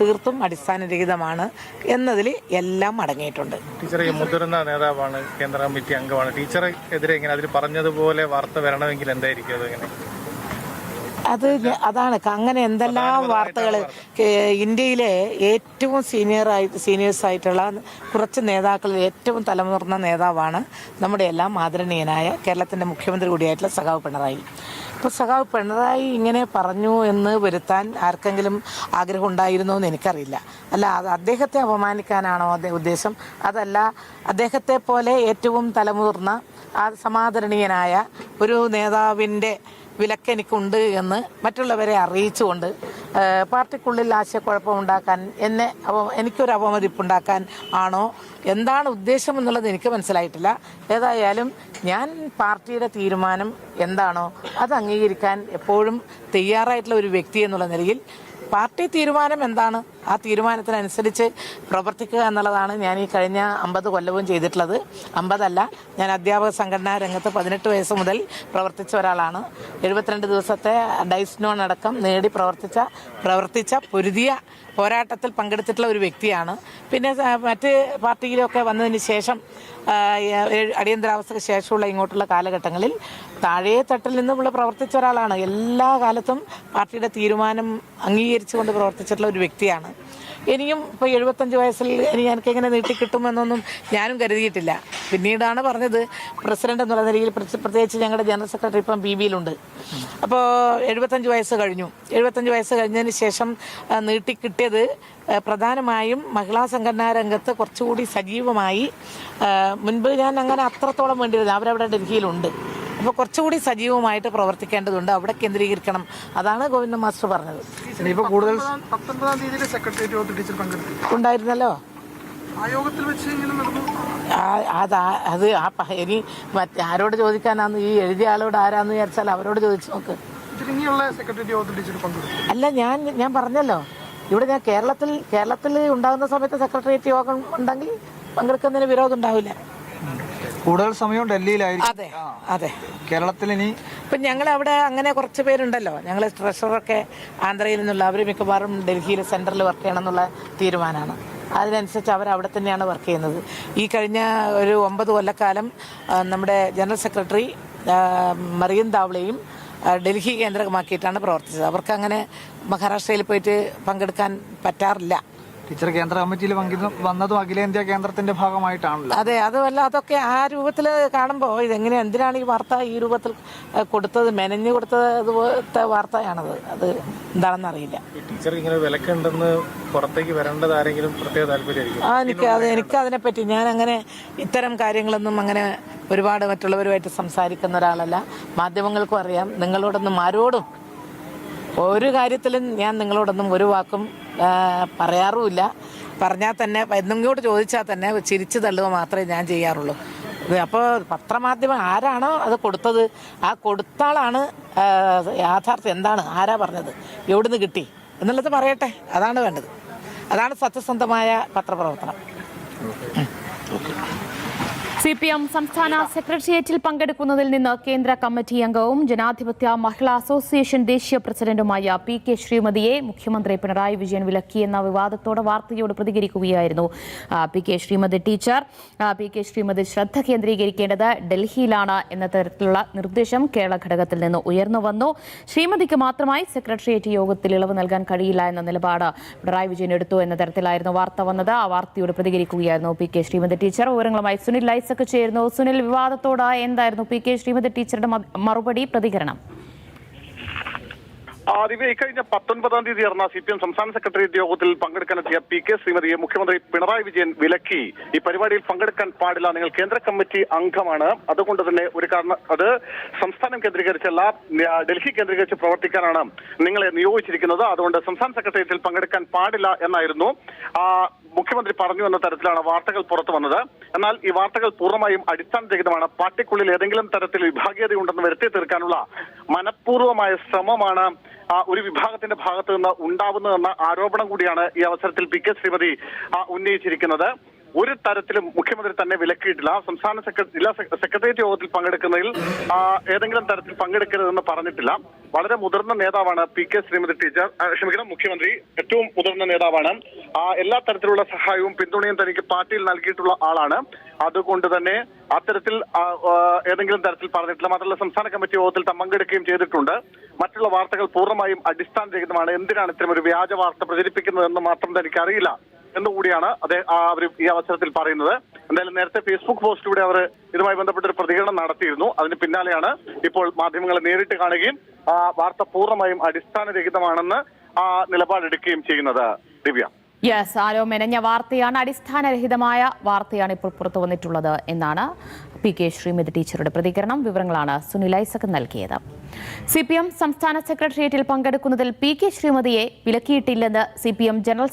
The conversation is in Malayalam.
തീർത്തും അടിസ്ഥാനരഹിതമാണ് എന്നതിൽ എല്ലാം അടങ്ങിയിട്ടുണ്ട്. ടീച്ചർ ഈ മുതിർന്ന നേതാവാണ് കേന്ദ്ര കമ്മിറ്റി അംഗമാണ്. ടീച്ചറെതിരെ എങ്ങനെ അതിൽ പറഞ്ഞതുപോലെ വാർത്ത വരണമെങ്കിൽ എന്തായിരിക്കും അതെങ്ങനെ അത് അതാണ്. അങ്ങനെ എന്തെല്ലാം വാർത്തകൾ ഇന്ത്യയിലെ ഏറ്റവും സീനിയർ ആയിട്ട് സീനിയേഴ്സ് ആയിട്ടുള്ള കുറച്ച് നേതാക്കളിൽ ഏറ്റവും തലമുറന്ന നേതാവാണ് നമ്മുടെ എല്ലാം ആദരണീയനായ കേരളത്തിന്റെ മുഖ്യമന്ത്രി കൂടിയായിട്ടുള്ള സഖാവ് പിണറായി. അപ്പോൾ സഖാവ് പിണറായി ഇങ്ങനെ പറഞ്ഞു എന്ന് വരുത്താൻ ആർക്കെങ്കിലും ആഗ്രഹം ഉണ്ടായിരുന്നോ എന്ന് എനിക്കറിയില്ല. അല്ല അദ്ദേഹത്തെ അപമാനിക്കാനാണോ ഉദ്ദേശം? അതല്ല അദ്ദേഹത്തെ പോലെ ഏറ്റവും തലമുതിർന്ന സമാദരണീയനായ ഒരു നേതാവിന്റെ വിലക്കെനിക്കുണ്ട് എന്ന് മറ്റുള്ളവരെ അറിയിച്ചുകൊണ്ട് പാർട്ടിക്കുള്ളിൽ ആശയക്കുഴപ്പമുണ്ടാക്കാൻ എന്നെ എനിക്കൊരു അവമതിപ്പുണ്ടാക്കാൻ ആണോ? എന്താണ് ഉദ്ദേശം എന്നുള്ളത് എനിക്ക് മനസ്സിലായിട്ടില്ല. ഏതായാലും ഞാൻ പാർട്ടിയുടെ തീരുമാനം എന്താണോ അത് അംഗീകരിക്കാൻ എപ്പോഴും തയ്യാറായിട്ടുള്ള ഒരു വ്യക്തി എന്നുള്ള നിലയിൽ പാർട്ടി തീരുമാനം എന്താണ്? ആ തീരുമാനത്തിനനുസരിച്ച് പ്രവർത്തിക്കുക എന്നുള്ളതാണ് ഞാൻ ഈ കഴിഞ്ഞ അമ്പത് കൊല്ലവും ചെയ്തിട്ടുള്ളത്. അമ്പതല്ല ഞാൻ അധ്യാപക സംഘടനാ രംഗത്ത് പതിനെട്ട് വയസ്സ് മുതൽ പ്രവർത്തിച്ച ഒരാളാണ്. എഴുപത്തിരണ്ട് ദിവസത്തെ ഡൈസ്നോൺ അടക്കം നേടി പ്രവർത്തിച്ച പ്രവർത്തിച്ച പൊരുതിയ പോരാട്ടത്തിൽ പങ്കെടുത്തിട്ടുള്ള ഒരു വ്യക്തിയാണ്. പിന്നെ മറ്റ് പാർട്ടിയിലൊക്കെ വന്നതിന് ശേഷം അടിയന്തരാവസ്ഥയ്ക്ക് ശേഷമുള്ള ഇങ്ങോട്ടുള്ള കാലഘട്ടങ്ങളിൽ താഴേ തട്ടിൽ നിന്നുമുള്ള പ്രവർത്തിച്ച ഒരാളാണ്. എല്ലാ കാലത്തും പാർട്ടിയുടെ തീരുമാനം അംഗീകരിച്ചുകൊണ്ട് പ്രവർത്തിച്ചിട്ടുള്ള ഒരു വ്യക്തിയാണ്. ഇനിയും ഇപ്പോൾ എഴുപത്തഞ്ച് വയസ്സിൽ ഇനി എനിക്ക് എങ്ങനെ നീട്ടി നീട്ടിക്കിട്ടുമെന്നൊന്നും ഞാനും കരുതിയിട്ടില്ല. പിന്നീടാണ് പറഞ്ഞത് പ്രസിഡന്റ് എന്നുള്ള നിലയിൽ പ്രത്യേകിച്ച് ഞങ്ങളുടെ ജനറൽ സെക്രട്ടറി ഇപ്പം ബി ബിയിലുണ്ട്. അപ്പോൾ എഴുപത്തഞ്ച് വയസ്സ് കഴിഞ്ഞു. എഴുപത്തഞ്ച് വയസ്സ് കഴിഞ്ഞതിന് ശേഷം നീട്ടി നീട്ടിക്കിട്ടിയത് പ്രധാനമായും മഹിളാ സംഘടനാ രംഗത്ത് കുറച്ചുകൂടി സജീവമായി. മുൻപ് ഞാൻ അങ്ങനെ അത്രത്തോളം വേണ്ടിയിരുന്നില്ല. അവരവിടെ ഡൽഹിയിലുണ്ട്. അപ്പോൾ കുറച്ചുകൂടി സജീവമായിട്ട് പ്രവർത്തിക്കേണ്ടതുണ്ട്. അവിടെ കേന്ദ്രീകരിക്കണം. അതാണ് ഗോവിന്ദ മാസ്റ്റർ പറഞ്ഞത്. കൂടുതൽ ഉണ്ടായിരുന്നല്ലോ? അത് അത് ആ ഇനി മറ്റേ ആരോട് ചോദിക്കാനാന്ന് ഈ എഴുതിയ ആളോട് ആരാന്ന് വിചാരിച്ചാൽ അവരോട് ചോദിച്ചു നോക്ക്. അല്ല ഞാൻ ഞാൻ പറഞ്ഞല്ലോ. ഇവിടെ ഞാൻ കേരളത്തിൽ കേരളത്തിൽ ഉണ്ടാകുന്ന സമയത്ത് സെക്രട്ടേറിയറ്റ് യോഗം ഉണ്ടെങ്കിൽ പങ്കെടുക്കുന്നതിന് വിരോധം ഉണ്ടാവില്ല. കൂടുതൽ സമയം ഡൽഹിയിലായിരിക്കും. അതെ അതെ. കേരളത്തിൽ ഇനി ഇപ്പം ഞങ്ങൾ അവിടെ അങ്ങനെ കുറച്ച് പേരുണ്ടല്ലോ. ഞങ്ങൾ ട്രഷറൊക്കെ ആന്ധ്രയിൽ നിന്നുള്ള അവർ മിക്കവാറും ഡൽഹിയിൽ സെന്ററിൽ വർക്ക് ചെയ്യണം എന്നുള്ള തീരുമാനമാണ് അതിനനുസരിച്ച് അവർ അവിടെ തന്നെയാണ് വർക്ക് ചെയ്യുന്നത്. ഈ കഴിഞ്ഞ ഒരു ഒമ്പത് കൊല്ലക്കാലം നമ്മുടെ ജനറൽ സെക്രട്ടറി മറിയൻ താവളയും ഡൽഹി കേന്ദ്രമാക്കിയിട്ടാണ് പ്രവർത്തിച്ചത്. അവർക്ക് അങ്ങനെ മഹാരാഷ്ട്രയിൽ പോയിട്ട് പങ്കെടുക്കാൻ പറ്റാറില്ല. ടീച്ചർ കേന്ദ്ര കമ്മിറ്റിയിൽ വന്നതും അഖിലേന്ത്യാ കേന്ദ്രത്തിന്റെ ഭാഗമായിട്ടാണല്ലോ. അതെ അതുമല്ല അതൊക്കെ ആ രൂപത്തിൽ കാണുമ്പോൾ ഇതെങ്ങനെ എന്തിനാണ് ഈ വാർത്ത ഈ രൂപത്തിൽ കൊടുത്തത് മെനഞ്ഞു കൊടുത്തത് അതുപോലത്തെ വാർത്തയാണത്. അത് എന്താണെന്ന് അറിയില്ല. ടീച്ചർ ഇങ്ങനെ വിലക്കുണ്ടെന്ന് പുറത്തേക്ക് വരേണ്ടത് ആരെങ്കിലും പ്രത്യേക താല്പര്യമായിരിക്കും. ആ എനിക്ക് അത് എനിക്ക് അതിനെപ്പറ്റി ഞാൻ അങ്ങനെ ഇത്തരം കാര്യങ്ങളൊന്നും അങ്ങനെ ഒരുപാട് മറ്റുള്ളവരുമായിട്ട് സംസാരിക്കുന്ന ഒരാളല്ല. മാധ്യമങ്ങൾക്കും അറിയാം. നിങ്ങളോടൊന്നും ആരോടും ഒരു കാര്യത്തിലും ഞാൻ നിങ്ങളോടൊന്നും ഒരു വാക്കും പറയാറുമില്ല. പറഞ്ഞാൽ തന്നെ എന്നിങ്ങോട്ട് ചോദിച്ചാൽ തന്നെ ചിരിച്ചു തള്ളുക മാത്രമേ ഞാൻ ചെയ്യാറുള്ളൂ. അപ്പോൾ പത്രമാധ്യമം ആരാണോ അത് കൊടുത്തത് ആ കൊടുത്താളാണ് ആളാണ് യാഥാർത്ഥ്യം എന്താണ് ആരാ പറഞ്ഞത് എവിടുന്ന് കിട്ടി എന്നുള്ളത് പറയട്ടെ. അതാണ് വേണ്ടത്. അതാണ് സത്യസന്ധമായ പത്രപ്രവർത്തനം. സി പി എം സംസ്ഥാന സെക്രട്ടേറിയറ്റിൽ പങ്കെടുക്കുന്നതിൽ നിന്ന് കേന്ദ്ര കമ്മിറ്റി അംഗവും ജനാധിപത്യ മഹിളാ അസോസിയേഷൻ ദേശീയ പ്രസിഡന്റുമായ പി കെ ശ്രീമതിയെ മുഖ്യമന്ത്രി പിണറായി വിജയൻ വിലക്കിയെന്ന വിവാദത്തോടെ വാർത്തയോട് പ്രതികരിക്കുകയായിരുന്നു. P K Sreemathi teacher P K Sreemathi ശ്രദ്ധ കേന്ദ്രീകരിക്കേണ്ടത് ഡൽഹിയിലാണ് എന്ന തരത്തിലുള്ള നിർദ്ദേശം കേരള ഘടകത്തിൽ നിന്ന് ഉയർന്നു വന്നു. ശ്രീമതിക്ക് മാത്രമായി സെക്രട്ടേറിയറ്റ് യോഗത്തിൽ ഇളവ് നൽകാൻ കഴിയില്ല എന്ന നിലപാട് പിണറായി വിജയൻ എടുത്തു എന്ന തരത്തിലായിരുന്നു വാർത്ത വന്നത്. ആ വാർത്തയോട് പ്രതികരിക്കുകയായിരുന്നു പി കെ ശ്രീമതി ടീച്ചർ. വിവരങ്ങളുമായി സുനിൽ ലൈസക്ക് ചേരുന്നു. സുനിൽ വിവാദത്തോട് എന്തായിരുന്നു? പി കെ ശ്രീമതി ടീച്ചറുടെ മറുപടി പ്രതികരണം. ആദ്യമേ ഇക്കഴിഞ്ഞ പത്തൊൻപതാം തീയതി ചേർന്ന സി പി എം സംസ്ഥാന സെക്രട്ടേറിയറ്റ് യോഗത്തിൽ പങ്കെടുക്കാനെത്തിയ പി കെ ശ്രീമതിയെ മുഖ്യമന്ത്രി പിണറായി വിജയൻ വിലക്കി. ഈ പരിപാടിയിൽ പങ്കെടുക്കാൻ പാടില്ല നിങ്ങൾ കേന്ദ്ര കമ്മിറ്റി അംഗമാണ്. അതുകൊണ്ട് തന്നെ ഒരു കാരണം അത് സംസ്ഥാനം കേന്ദ്രീകരിച്ചല്ല ഡൽഹി കേന്ദ്രീകരിച്ച് പ്രവർത്തിക്കാനാണ് നിങ്ങളെ നിയോഗിച്ചിരിക്കുന്നത്. അതുകൊണ്ട് സംസ്ഥാന സെക്രട്ടേറിയറ്റിൽ പങ്കെടുക്കാൻ പാടില്ല എന്നായിരുന്നു. മുഖ്യമന്ത്രി പറഞ്ഞു എന്ന തരത്തിലാണ് വാർത്തകൾ പുറത്തു വന്നത്. എന്നാൽ ഈ വാർത്തകൾ പൂർണമായും അടിസ്ഥാനരഹിതമാണ്. പാർട്ടിക്കുള്ളിൽ ഏതെങ്കിലും തരത്തിൽ വിഭാഗീയതയുണ്ടെന്ന് വരുത്തി തീർക്കാനുള്ള മനഃപൂർവമായ ശ്രമമാണ് ഒരു വിഭാഗത്തിന്റെ ഭാഗത്തു നിന്ന് ഉണ്ടാവുന്നതെന്ന ആരോപണം കൂടിയാണ് ഈ അവസരത്തിൽ പി കെ ശ്രീമതി ഉന്നയിച്ചിരിക്കുന്നത്. ഒരു തരത്തിലും മുഖ്യമന്ത്രി തന്നെ വിലക്കിയിട്ടില്ല. സംസ്ഥാന സെക്രട്ടറി ജില്ലാ സെക്ര- സെക്രട്ടേറിയറ്റ് യോഗത്തിൽ പങ്കെടുക്കുന്നതിൽ ഏതെങ്കിലും തരത്തിൽ പങ്കെടുക്കരുതെന്ന് പറഞ്ഞിട്ടില്ല. വളരെ മുതിർന്ന നേതാവാണ് പി കെ ശ്രീമതി ടീച്ചർ ക്ഷമിക്കണം മുഖ്യമന്ത്രി ഏറ്റവും മുതിർന്ന നേതാവാണ്. എല്ലാ തരത്തിലുള്ള സഹായവും പിന്തുണയും തനിക്ക് പാർട്ടിയിൽ നൽകിയിട്ടുള്ള ആളാണ്. അതുകൊണ്ട് തന്നെ അത്തരത്തിൽ ഏതെങ്കിലും തരത്തിൽ പറഞ്ഞിട്ടില്ല. മാത്രമല്ല സംസ്ഥാന കമ്മിറ്റി യോഗത്തിൽ പങ്കെടുക്കുകയും ചെയ്തിട്ടുണ്ട്. മറ്റുള്ള വാർത്തകൾ പൂർണമായും അടിസ്ഥാനരഹിതമാണ്. എന്തിനാണ് ഇത്തരം ഒരു വ്യാജ വാർത്ത പ്രചരിപ്പിക്കുന്നതെന്ന് മാത്രം തനിക്ക് അറിയില്ല എന്നുകൂടിയാണ് അതേ അവർ ഈ അവസരത്തിൽ പറയുന്നത്. എന്തായാലും നേരത്തെ ഫേസ്ബുക്ക് പോസ്റ്റിലൂടെ അവർ ഇതുമായി ബന്ധപ്പെട്ട ഒരു പ്രതികരണം നടത്തിയിരുന്നു. അതിന് പിന്നാലെയാണ് ഇപ്പോൾ മാധ്യമങ്ങളെ നേരിട്ട് കാണുകയും ആ വാർത്ത പൂർണമായും അടിസ്ഥാനരഹിതമാണെന്ന് ആ നിലപാടെടുക്കുകയും ചെയ്യുന്നത്. ദിവ്യ. യെസ് ആരോ മെനഞ്ഞ വാർത്തയാണ് അടിസ്ഥാനരഹിതമായ വാർത്തയാണ് ഇപ്പോൾ പുറത്തു വന്നിട്ടുള്ളത് എന്നാണ് പി കെ ശ്രീമതി ടീച്ചറുടെ പ്രതികരണം. വിവരങ്ങളാണ് സുനിൽ ഐസക് നൽകിയത്. സി പി എം സംസ്ഥാന സെക്രട്ടേറിയറ്റിൽ പങ്കെടുക്കുന്നതിൽ പി കെ ശ്രീമതിയെ വിലക്കിയിട്ടില്ലെന്ന് സി പി എം ജനറൽ